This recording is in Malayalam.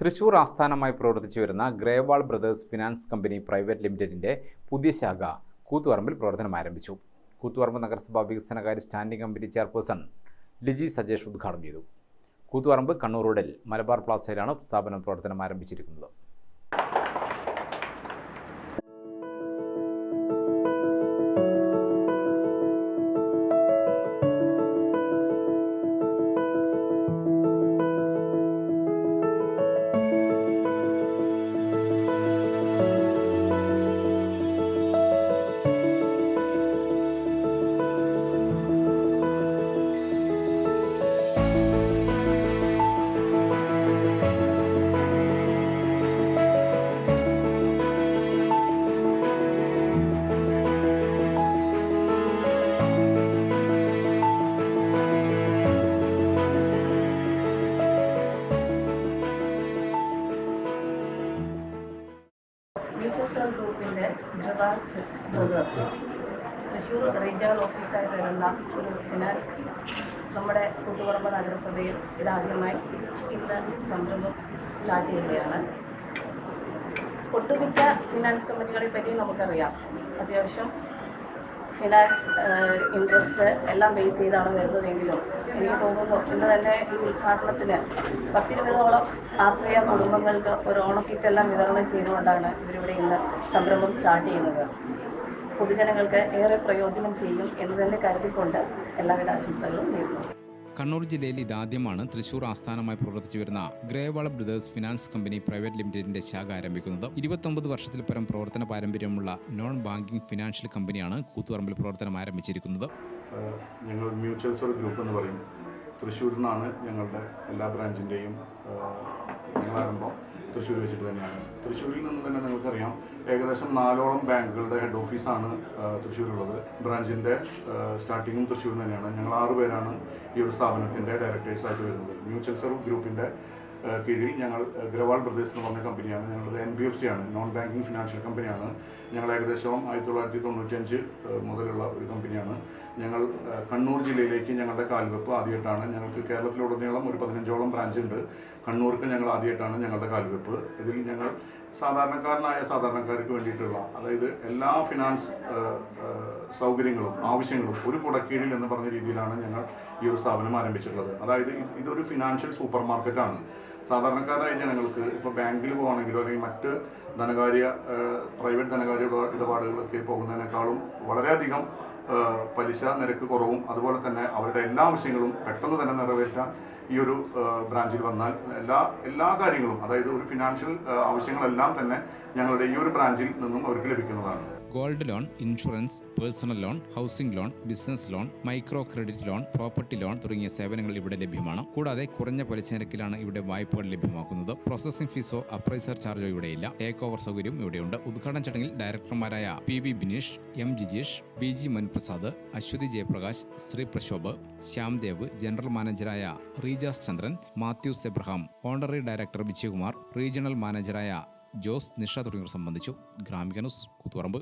തൃശൂർ ആസ്ഥാനമായി പ്രവർത്തിച്ചു വരുന്ന Grewal brothers finance company private ലിമിറ്റഡിന്റെ പുതിയ ശാഖ കൂത്തുപറമ്പിൽ പ്രവർത്തനം ആരംഭിച്ചു. കൂത്തുപറമ്പ് നഗരസഭാ വികസനകാര്യ standing committee chairperson Liji Sajesh ഉദ്ഘാടനം ചെയ്തു. കൂത്തുപറമ്പ് കണ്ണൂർ റോഡിൽ മലബാർ പ്ലാസയിലാണ് സ്ഥാപനം പ്രവർത്തനം ആരംഭിച്ചിരിക്കുന്നത്. മ്യൂച്വൽ ഗ്രൂപ്പിന്റെ ഗ്രവാൾ ബ്രദേഴ്സ് തൃശ്ശൂർ റീജിയണൽ ഓഫീസായി വരുന്ന ഒരു ഫിനാൻസ് നമ്മുടെ കൂത്തുപറമ്പ് നഗരസഭയിൽ ഇതാദ്യമായി ഇന്ന് സംരംഭം സ്റ്റാർട്ട് ചെയ്യുകയാണ്. ഒട്ടുമിക്ക ഫിനാൻസ് കമ്പനികളെ പറ്റി നമുക്കറിയാം. അത്യാവശ്യം ഫിനാൻസ് ഇൻട്രസ്റ്റ് എല്ലാം ബേസ് ചെയ്താണ് വരുന്നതെങ്കിലും. എനിക്ക് തോന്നുന്നു ഇന്ന് തന്നെ ഈ ഉദ്ഘാടനത്തിന് പത്തിരുപതോളം ആശ്രയ കുടുംബങ്ങൾക്ക് ഒരു ഓണക്കിറ്റ് എല്ലാം വിതരണം ചെയ്തുകൊണ്ടാണ് ഇവരിവിടെ ഇന്ന് സംരംഭം സ്റ്റാർട്ട് ചെയ്യുന്നത്. പൊതുജനങ്ങൾക്ക് ഏറെ പ്രയോജനം ചെയ്യും എന്ന് തന്നെ കരുതിക്കൊണ്ട് എല്ലാവിധ ആശംസകളും നേരുന്നു. കണ്ണൂർ ജില്ലയിൽ ഇതാദ്യമാണ് തൃശൂർ ആസ്ഥാനമായി പ്രവർത്തിച്ചു വരുന്ന Grewal brothers finance company private ലിമിറ്റഡിന്റെ ശാഖ ആരംഭിക്കുന്നത്. ഇരുപത്തൊമ്പത് വർഷത്തിൽ പരം പ്രവർത്തന പാരമ്പര്യമുള്ള നോൺ ബാങ്കിംഗ് ഫിനാൻഷ്യൽ കമ്പനിയാണ് കൂത്തുപറമ്പിൽ പ്രവർത്തനം ആരംഭിച്ചിരിക്കുന്നത്. ഞങ്ങൾ മ്യൂച്വൽ സോൾ ഗ്രൂപ്പ് എന്ന് പറയും. തൃശ്ശൂരിൽ നിന്നാണ് ഞങ്ങളുടെ എല്ലാ ബ്രാഞ്ചിന്റെയും ഞങ്ങൾ ആരംഭം തൃശ്ശൂർ വെച്ചിട്ട് തന്നെയാണ്. തൃശ്ശൂരിൽ നിന്ന് തന്നെ നിങ്ങൾക്കറിയാം ഏകദേശം നാലോളം ബാങ്കുകളുടെ ഹെഡ് ഓഫീസാണ് തൃശ്ശൂരുള്ളത്. ബ്രാഞ്ചിന്റെ സ്റ്റാർട്ടിങ്ങും തൃശ്ശൂർ തന്നെയാണ്. ഞങ്ങൾ ആറ് പേരാണ് ഈ ഒരു സ്ഥാപനത്തിന്റെ ഡയറക്ടേഴ്സായിട്ട് വരുന്നത്. മ്യൂച്വൽ സർവ് ഗ്രൂപ്പിന്റെ കീഴിൽ ഞങ്ങൾ ഗ്രവാൾ ബ്രദേഴ്സ് എന്ന് പറഞ്ഞ കമ്പനിയാണ് ഞങ്ങളുടെ എൻ ബി എഫ് സി ആണ് നോൺ ബാങ്കിങ് ഫിനാൻഷ്യൽ കമ്പനിയാണ് ഞങ്ങൾ ഏകദേശം ആയിരത്തി തൊള്ളായിരത്തി തൊണ്ണൂറ്റഞ്ച് മുതലുള്ള ഒരു കമ്പനിയാണ് ഞങ്ങൾ കണ്ണൂർ ജില്ലയിലേക്ക് ഞങ്ങളുടെ കാൽവെപ്പ് ആദ്യമായിട്ടാണ്. ഞങ്ങൾക്ക് കേരളത്തിലുടനീളം ഒരു പതിനഞ്ചോളം ബ്രാഞ്ച് ഉണ്ട്. കണ്ണൂർക്ക് ഞങ്ങൾ ആദ്യമായിട്ടാണ് ഞങ്ങളുടെ കാൽവെപ്പ്. ഇതിൽ ഞങ്ങൾ സാധാരണക്കാരനായ സാധാരണക്കാർക്ക് വേണ്ടിയിട്ടുള്ള അതായത് എല്ലാ ഫിനാൻസ് സൗകര്യങ്ങളും ആവശ്യങ്ങളും ഒരു കുടക്കീഴിൽ എന്ന് പറഞ്ഞ രീതിയിലാണ് ഞങ്ങൾ ഈ ഒരു സ്ഥാപനം ആരംഭിച്ചിട്ടുള്ളത്. അതായത് ഇത് ഇതൊരു ഫിനാൻഷ്യൽ സൂപ്പർ മാർക്കറ്റാണ്. സാധാരണക്കാരായ ജനങ്ങൾക്ക് ഇപ്പോൾ ബാങ്കിൽ പോകുകയാണെങ്കിലോ അല്ലെങ്കിൽ മറ്റ് ധനകാര്യ പ്രൈവറ്റ് ധനകാര്യ ഇടപാ- ഇടപാടുകളൊക്കെ പോകുന്നതിനേക്കാളും വളരെയധികം പലിശ നിരക്ക് കുറവും അതുപോലെ തന്നെ അവരുടെ എല്ലാ ആവശ്യങ്ങളും പെട്ടെന്ന് തന്നെ നിറവേറ്റാൻ ഈ ഒരു ബ്രാഞ്ചിൽ വന്നാൽ എല്ലാ എല്ലാ കാര്യങ്ങളും അതായത് ഒരു ഫിനാൻഷ്യൽ ആവശ്യങ്ങളെല്ലാം തന്നെ ഞങ്ങളുടെ ഈ ഒരു ബ്രാഞ്ചിൽ നിന്നും അവർക്ക് ലഭിക്കുന്നതാണ്. Gold loan insurance personal loan housing loan business loan micro credit loan property loan തുടങ്ങിയ സേവനങ്ങൾ ഇവിടെ ലഭ്യമാണ്. കൂടാതെ കുറഞ്ഞ പലിശ നിരക്കിലാണ് ഇവിടെ വായ്പകൾ ലഭ്യമാക്കുന്നത്. പ്രോസസിംഗ് ഫീസോ അപ്രൈസർ ചാർജോ ഇവിടെയില്ല ടേക്ക് ഓവർ സൗകര്യം ഇവിടെയുണ്ട്. ഉദ്ഘാടന ചടങ്ങിൽ ഡയറക്ടർമാരായ P B Bineesh M Jijeesh B G Manuprasad Aswathy Jayaprakash Sree Prashobh Shyamdev general മാനേജറായ Rejas Chandran Mathews Abraham honorary director Vijayakumar regional മാനേജറായ Jose Nisha തുടങ്ങിയവർ സംബന്ധിച്ചു. ഗ്രാമിക ന്യൂസ് കൂത്തുപറമ്പ്.